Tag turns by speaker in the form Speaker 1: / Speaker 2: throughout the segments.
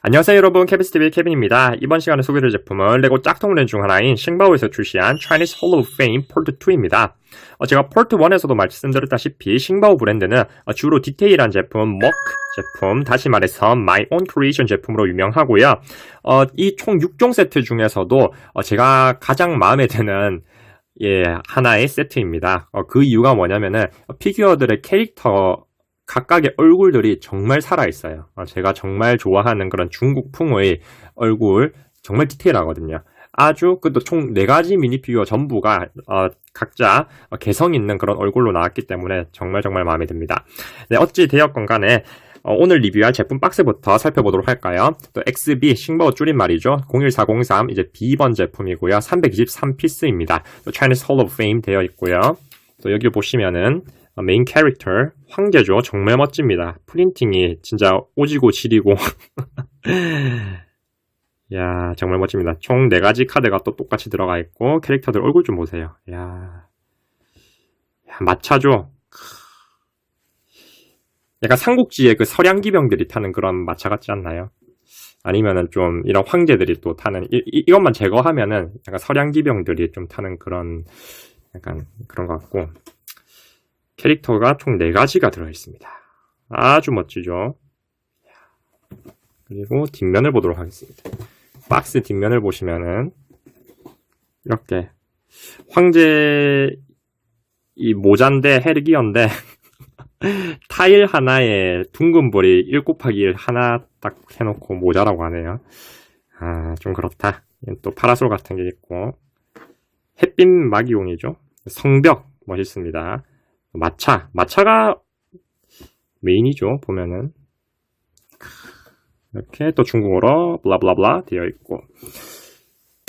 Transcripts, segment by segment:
Speaker 1: 안녕하세요 여러분 캐비스TV의 케빈입니다. 이번 시간에 소개될 제품은 레고 짝퉁 렌즈 중 하나인 싱바오에서 출시한 Chinese Hall of Fame Port 2입니다. 어, 제가 Port 1에서도 말씀드렸다시피 싱바오 브랜드는 어, 주로 디테일한 제품, 먹 제품, 다시 말해서 My Own Creation 제품으로 유명하고요. 어, 이 총 6종 세트 중에서도 어, 제가 가장 마음에 드는 예, 하나의 세트입니다. 어, 그 이유가 뭐냐면은 피규어들의 캐릭터 각각의 얼굴들이 정말 살아있어요. 어, 제가 정말 좋아하는 그런 중국풍의 얼굴 정말 디테일하거든요. 아주 그또 총네 가지 미니 피규어 전부가 어, 각자 어, 개성 있는 그런 얼굴로 나왔기 때문에 정말 정말 마음에 듭니다. 네, 어찌 되었건 간에 어, 오늘 리뷰할 제품 박스부터 살펴보도록 할까요? 또 XB 싱바오 줄임말이죠. 01403 이제 B번 제품이고요. 323피스입니다. 또 Chinese Hall of Fame 되어 있고요. 또 여기 보시면은 어, 메인 캐릭터 황제죠. 정말 멋집니다. 프린팅이 진짜 오지고 지리고 야 정말 멋집니다. 총 4가지 카드가 또 똑같이 들어가 있고 캐릭터들 얼굴 좀 보세요. 야, 야 마차죠. 약간 삼국지의 그 서량기병들이 타는 그런 마차 같지 않나요? 아니면은 좀 이런 황제들이 또 타는 이, 이, 것만 제거하면은 약간 서량기병들이 좀 타는 그런 약간 그런 것 같고 캐릭터가 총 4가지가 들어있습니다. 아주 멋지죠? 그리고 뒷면을 보도록 하겠습니다. 박스 뒷면을 보시면은 이렇게 황제 이 모자인데 헬기어인데 타일 하나에 둥근 볼이 1 곱하기 1 하나 딱 해놓고 모자라고 하네요. 아, 좀 그렇다. 또 파라솔 같은 게 있고 햇빛 막이용이죠. 성벽 멋있습니다. 마차, 마차가 메인이죠. 보면은 이렇게 또 중국어로 블라블라블라 되어 있고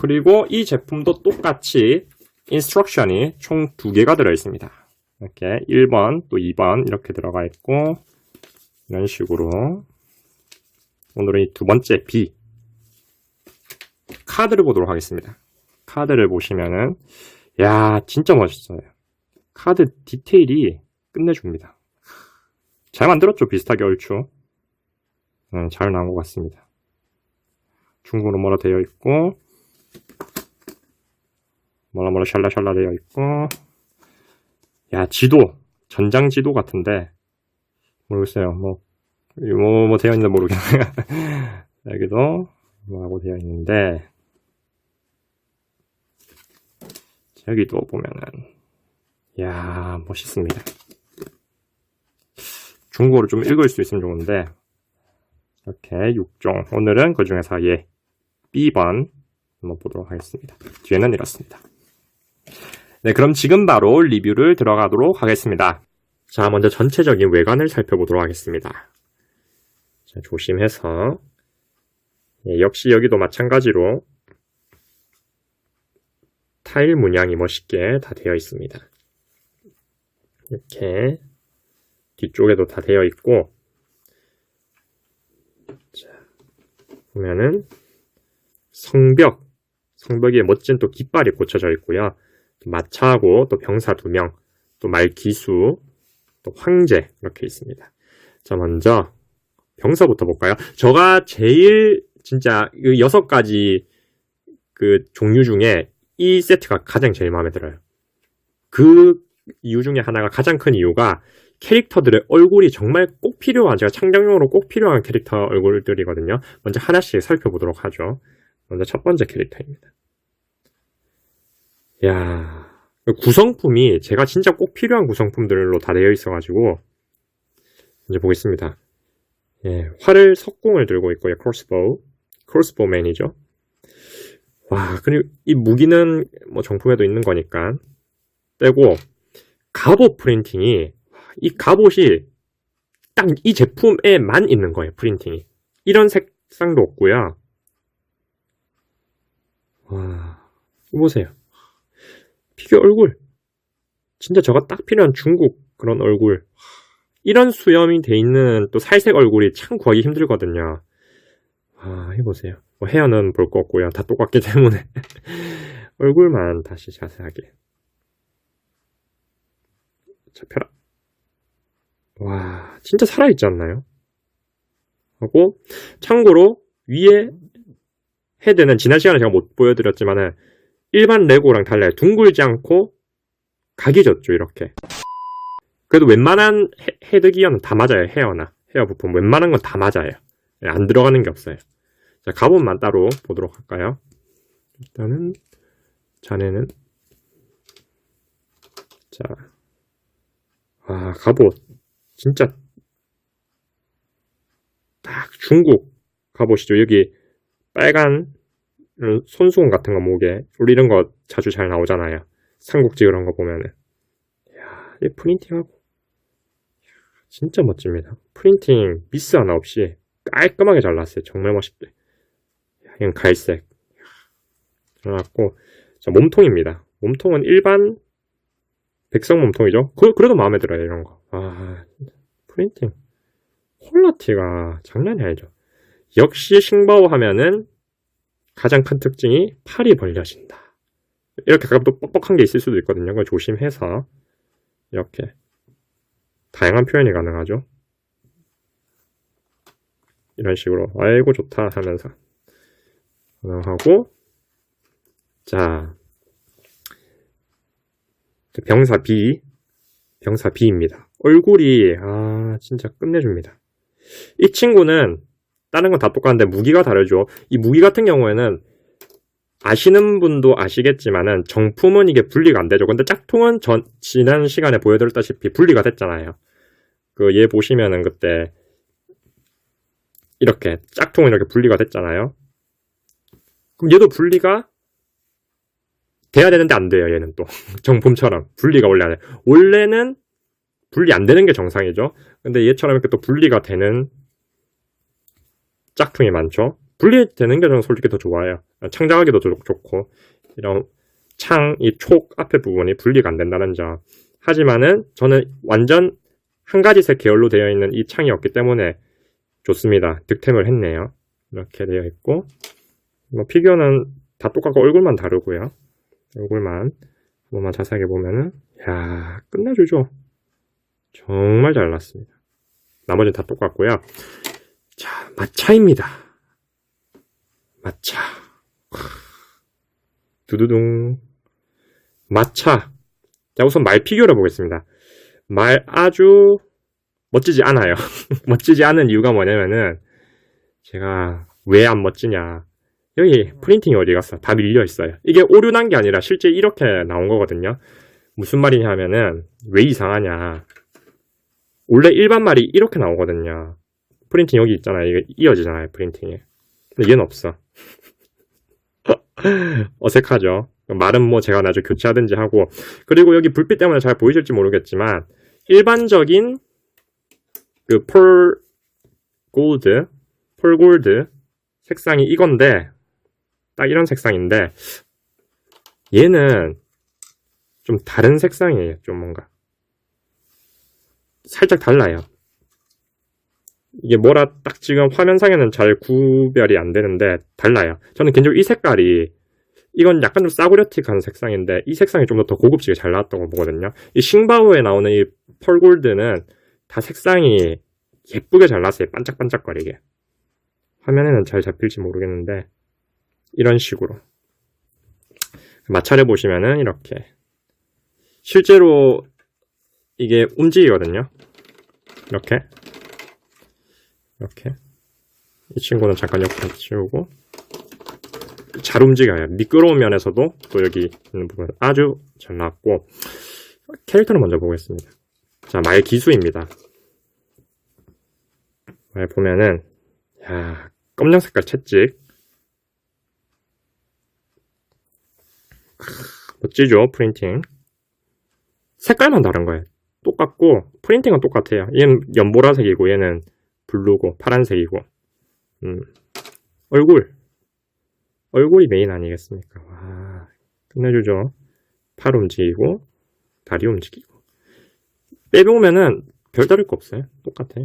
Speaker 1: 그리고 이 제품도 똑같이 인스트럭션이 총 두 개가 들어 있습니다. 이렇게 1번 또 2번 이렇게 들어가 있고 이런 식으로 오늘은 두 번째 B 카드를 보도록 하겠습니다. 카드를 보시면은 야 진짜 멋있어요. 카드 디테일이 끝내줍니다. 잘 만들었죠? 비슷하게 얼추. 음, 잘 나온 것 같습니다. 중국어로 뭐라 되어 있고, 뭐라 뭐라 샬라샬라 되어 있고, 야, 지도. 전장 지도 같은데, 모르겠어요. 뭐, 뭐, 뭐 되어 있는지 모르겠네요. 여기도 뭐하고 되어 있는데, 여기도 보면은, 이야, 멋있습니다. 중국어로 좀 읽을 수 있으면 좋은데, 이렇게 6종. 오늘은 그 중에서 예, B번 한번 보도록 하겠습니다. 뒤에는 이렇습니다. 네, 그럼 지금 바로 리뷰를 들어가도록 하겠습니다. 자, 먼저 전체적인 외관을 살펴보도록 하겠습니다. 자, 조심해서. 예, 역시 여기도 마찬가지로 타일 문양이 멋있게 다 되어 있습니다. 이렇게 뒤쪽에도 다 되어 있고 자, 보면은 성벽 성벽에 멋진 또 깃발이 꽂혀져 있고요. 또 마차하고 또 병사 두 명, 또 말기수, 또 황제 이렇게 있습니다. 자 먼저 병사부터 볼까요? 저가 제일 진짜 그 여섯 가지 그 종류 중에 이 세트가 가장 제일 마음에 들어요. 그 이유 중에 하나가 가장 큰 이유가 캐릭터들의 얼굴이 정말 꼭 필요한 제가 창작용으로 꼭 필요한 캐릭터 얼굴들이거든요. 먼저 하나씩 살펴보도록 하죠. 먼저 첫 번째 캐릭터입니다. 야 구성품이 제가 진짜 꼭 필요한 구성품들로 다 되어 있어가지고 이제 보겠습니다. 예, 활을 석궁을 들고 있고요. 크로스보우, 크로스보맨이죠. 와, 그리고 이 무기는 뭐 정품에도 있는 거니까 빼고 갑옷 프린팅이 이 갑옷이 딱 이 제품에만 있는 거예요. 프린팅이. 이런 색상도 없고요. 와, 보세요. 피규어 얼굴. 진짜 저가 딱 필요한 중국 그런 얼굴. 이런 수염이 돼 있는 또 살색 얼굴이 참 구하기 힘들거든요. 아, 해보세요. 뭐 헤어는 볼 거 없고요. 다 똑같기 때문에. 얼굴만 다시 자세하게. 잡혀라. 와, 진짜 살아있지 않나요? 하고, 참고로, 위에 헤드는 지난 시간에 제가 못 보여드렸지만은 일반 레고랑 달라요. 둥글지 않고 각이 졌죠, 이렇게. 그래도 웬만한 헤, 헤드 기어는 다 맞아요, 헤어나. 헤어 부품. 웬만한 건 다 맞아요. 예, 안 들어가는 게 없어요. 자, 갑옷만 따로 보도록 할까요? 일단은, 자네는, 자, 아, 갑옷. 진짜, 딱 중국 갑옷이죠. 여기 빨간 손수건 같은 거 목에 우리 이런 거 자주 잘 나오잖아요. 삼국지 그런 거 보면은 야, 이 프린팅하고 이야, 진짜 멋집니다. 프린팅 미스 하나 없이 깔끔하게 잘 났어요. 정말 멋있게. 야, 이건 갈색. 자, 몸통입니다. 몸통은 일반 백성 몸통이죠. 그, 그래도 마음에 들어요 이런 거. 아, 프린팅. 퀄러티가 장난이 아니죠. 역시 싱바오 하면은 가장 큰 특징이 팔이 벌려진다. 이렇게 가끔 또 뻑뻑한 게 있을 수도 있거든요. 그걸 조심해서 이렇게 다양한 표현이 가능하죠. 이런 식으로 아이고 좋다 하면서 가능하고 자 병사 B 병사 B입니다. 얼굴이 아 진짜 끝내줍니다. 이 친구는 다른 건 다 똑같은데 무기가 다르죠. 이 무기 같은 경우에는 아시는 분도 아시겠지만은 정품은 이게 분리가 안 되죠. 근데 짝퉁은 전, 지난 시간에 보여드렸다시피 분리가 됐잖아요. 그 얘 보시면은 그때 이렇게 짝퉁은 이렇게 분리가 됐잖아요. 그럼 얘도 분리가 돼야 되는데 안 돼요. 얘는 또 정품처럼 분리가 원래 안 돼. 원래는 분리 안 되는 게 정상이죠. 근데 얘처럼 이렇게 또 분리가 되는 짝퉁이 많죠. 분리되는 게 저는 솔직히 더 좋아요. 창작하기도 좋, 좋고 이런 창 이 촉 앞에 부분이 분리가 안 된다는 점. 하지만은 저는 완전 한 가지 색 계열로 되어 있는 이 창이었기 때문에 좋습니다. 득템을 했네요. 이렇게 되어 있고 뭐 피규어는 다 똑같고 얼굴만 다르고요. 얼굴만 한 번만 자세하게 보면은 야 끝내주죠. 정말 잘 났습니다. 나머지는 다 똑같고요. 자, 마차입니다. 마차. 두두둥. 마차. 자, 우선 말 피규어를 보겠습니다. 말 아주 멋지지 않아요. 멋지지 않은 이유가 뭐냐면은, 제가 왜 안 멋지냐. 여기 프린팅이 어디 갔어? 다 밀려 있어요. 이게 오류 난 게 아니라 실제 이렇게 나온 거거든요. 무슨 말이냐 하면은, 왜 이상하냐. 원래 일반 말이 이렇게 나오거든요. 프린팅 여기 있잖아요. 이게 이어지잖아요. 프린팅이. 근데 얘는 없어. 어색하죠. 말은 뭐 제가 나중에 교체하든지 하고 그리고 여기 불빛 때문에 잘 보이실지 모르겠지만 일반적인 그 폴 골드 폴 골드 색상이 이건데 딱 이런 색상인데 얘는 좀 다른 색상이에요. 좀 뭔가 살짝 달라요. 이게 뭐라 딱 지금 화면상에는 잘 구별이 안 되는데 달라요. 저는 개인적으로 이 색깔이 이건 약간 좀 싸구려틱한 색상인데 이 색상이 좀더더 고급지게 잘 나왔다고 보거든요. 이 싱바오에 나오는 이 펄골드는 다 색상이 예쁘게 잘 나왔어요. 반짝반짝거리게. 화면에는 잘 잡힐지 모르겠는데 이런 식으로 마찰해 보시면은 이렇게 실제로 이게 움직이거든요. 이렇게 이렇게 이 친구는 잠깐 옆에 치우고 잘 움직여요. 미끄러운 면에서도 또 여기 있는 부분 아주 잘 나왔고 캐릭터를 먼저 보겠습니다. 자, 말 기수입니다. 말 보면은 야, 검정 색깔 채찍 멋지죠, 프린팅. 색깔만 다른 거예요. 똑같고 프린팅은 똑같아요. 얘는 연보라색이고 얘는 블루고 파란색이고 음. 얼굴 얼굴이 메인 아니겠습니까? 와 끝내주죠. 팔 움직이고 다리 움직이고 빼보면은 별다를 거 없어요. 똑같아.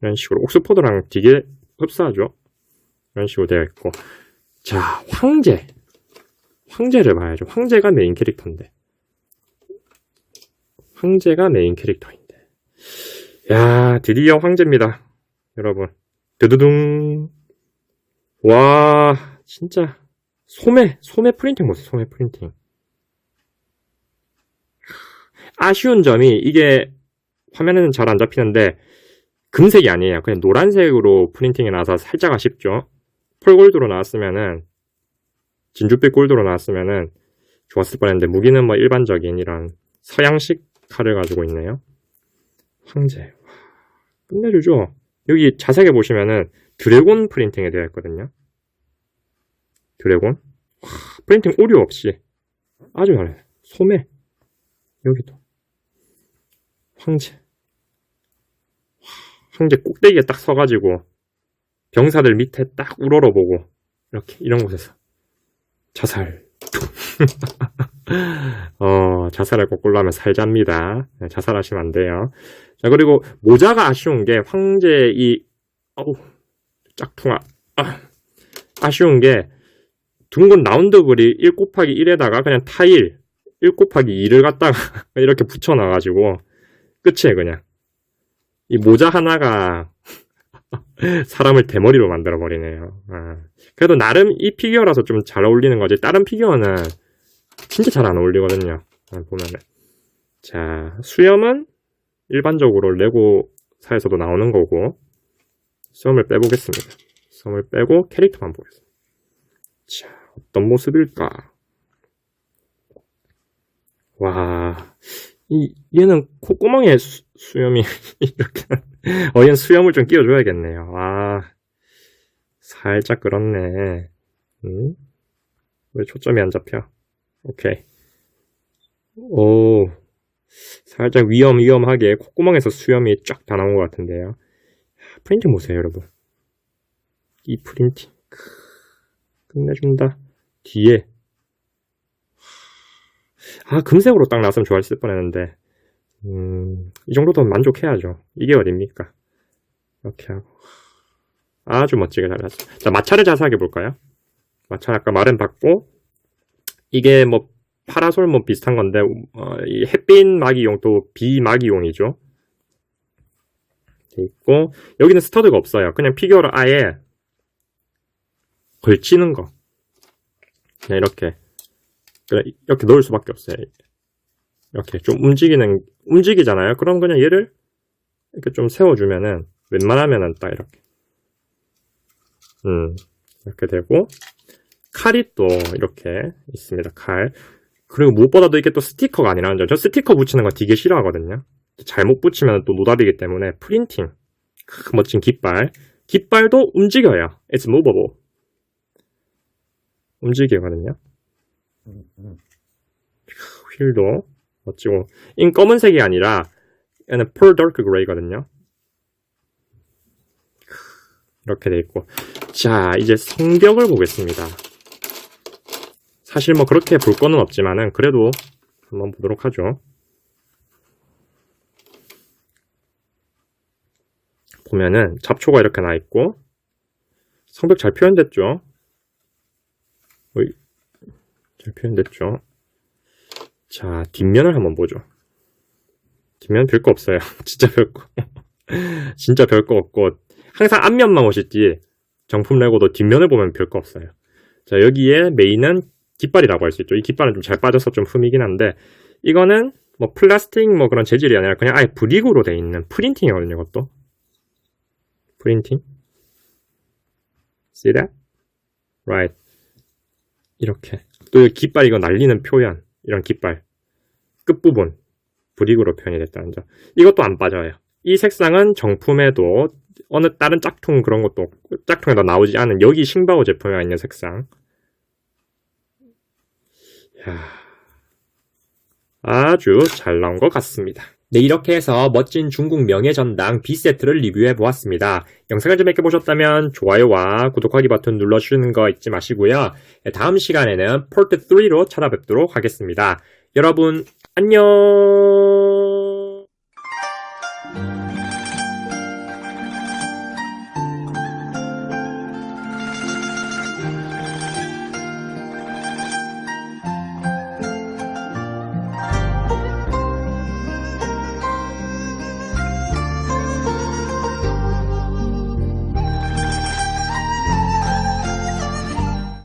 Speaker 1: 이런 식으로 옥스포드랑 되게 흡사하죠. 이런 식으로 되어 있고 자 황제 황제를 봐야죠. 황제가 메인 캐릭터인데 황제가 메인 캐릭터인데 야 드디어 황제입니다. 여러분 드두둥 와, 진짜. 소매, 소매 프린팅 보세요, 소매 프린팅. 아쉬운 점이 이게 화면에는 잘 안 잡히는데 금색이 아니에요. 그냥 노란색으로 프린팅이 나와서 살짝 아쉽죠. 펄골드로 나왔으면은 진주빛 골드로 나왔으면은 좋았을 뻔했는데 무기는 뭐 일반적인 이런 서양식 칼을 가지고 있네요. 황제. 와, 끝내주죠. 여기 자세하게 보시면은 드래곤 프린팅이 되어 있거든요. 드래곤. 와, 프린팅 오류 없이 아주 잘해요. 소매. 여기도. 황제. 와, 황제 꼭대기에 딱 서가지고 병사들 밑에 딱 우러러보고 이렇게 이런 곳에서 자살. 어, 자살할 거꾸로 하면 살잡니다. 네, 자살하시면 안 돼요. 자, 그리고 모자가 아쉬운 게 황제 이, 어우, 짝퉁아. 아, 아쉬운 게 둥근 라운드 글이 1 곱하기 1에다가 그냥 타일 1 곱하기 2를 갖다가 이렇게 붙여놔가지고 끝이에요, 그냥. 이 모자 하나가 사람을 대머리로 만들어버리네요. 아, 그래도 나름 이 피규어라서 좀 잘 어울리는 거지. 다른 피규어는 진짜 잘 안 어울리거든요. 아, 보면은. 자, 수염은 일반적으로 레고사에서도 나오는 거고, 수염을 빼보겠습니다. 수염을 빼고 캐릭터만 보겠습니다. 자, 어떤 모습일까? 와, 이, 얘는 콧구멍에 수, 수염이 이렇게, 어, 얘는 수염을 좀 끼워줘야겠네요. 아, 살짝 그렇네. 음? 왜 초점이 안 잡혀? 오케이. 오, 살짝 위험, 위험하게 콧구멍에서 수염이 쫙 다 나온 것 같은데요. 프린팅 보세요, 여러분. 이 프린팅. 크, 끝내준다. 뒤에. 아, 금색으로 딱 나왔으면 좋았을 뻔 했는데. 음, 이 정도도 만족해야죠. 이게 어딥니까? 이렇게 하고. 아주 멋지게 잘났어요. 자, 마찰을 자세하게 볼까요? 마찰 아까 말은 받고, 이게 뭐, 파라솔 뭐 비슷한 건데, 어, 이 햇빛 마기용 또 비마기용이죠. 돼 있고, 여기는 스터드가 없어요. 그냥 피규어를 아예 걸치는 거. 그냥 이렇게. 이렇게 넣을 수밖에 없어요. 이렇게 좀 움직이는, 움직이잖아요. 그럼 그냥 얘를 이렇게 좀 세워주면은, 웬만하면은 딱 이렇게. 음, 이렇게 되고, 칼이 또 이렇게 있습니다. 칼. 그리고 무엇보다도 이게 또 스티커가 아니라는 점. 저 스티커 붙이는 거 되게 싫어하거든요. 잘못 붙이면 또 노답이기 때문에 프린팅. 크, 멋진 깃발. 깃발도 움직여요. It's movable. 움직이거든요. 휠도 멋지고. 인 검은색이 아니라 얘는 pearl dark gray거든요. 이렇게 돼 있고. 자, 이제 성벽을 보겠습니다. 사실 뭐 그렇게 볼 거는 없지만은 그래도 한번 보도록 하죠. 보면은 잡초가 이렇게 나 있고 성벽 잘 표현됐죠. 잘 표현됐죠. 자, 뒷면을 한번 보죠. 뒷면 별거 없어요. 진짜 별거. 진짜 별거 없고 항상 앞면만 오시지 정품 레고도 뒷면을 보면 별거 없어요. 자, 여기에 메인은 깃발이라고 할 수 있죠. 이 깃발은 좀 잘 빠져서 좀 흠이긴 한데 이거는 뭐 플라스틱 뭐 그런 재질이 아니라 그냥 아예 브릭으로 돼 있는 프린팅이거든요. 이것도 프린팅. See that? Right. 이렇게 또 이 깃발 이거 날리는 표현 이런 깃발 끝부분 브릭으로 표현이 됐다는 점. 이것도 안 빠져요. 이 색상은 정품에도 어느 다른 짝퉁 그런 것도 짝퉁에도 나오지 않은 여기 싱바오 제품에 있는 색상. 야, 아주 잘 나온 것 같습니다. 네, 이렇게 해서 멋진 중국 명예전당 B세트를 리뷰해 보았습니다. 영상을 재밌게 보셨다면 좋아요와 구독하기 버튼 눌러주시는 거 잊지 마시고요. 네, 다음 시간에는 폴트 3로 찾아뵙도록 하겠습니다. 여러분, 안녕!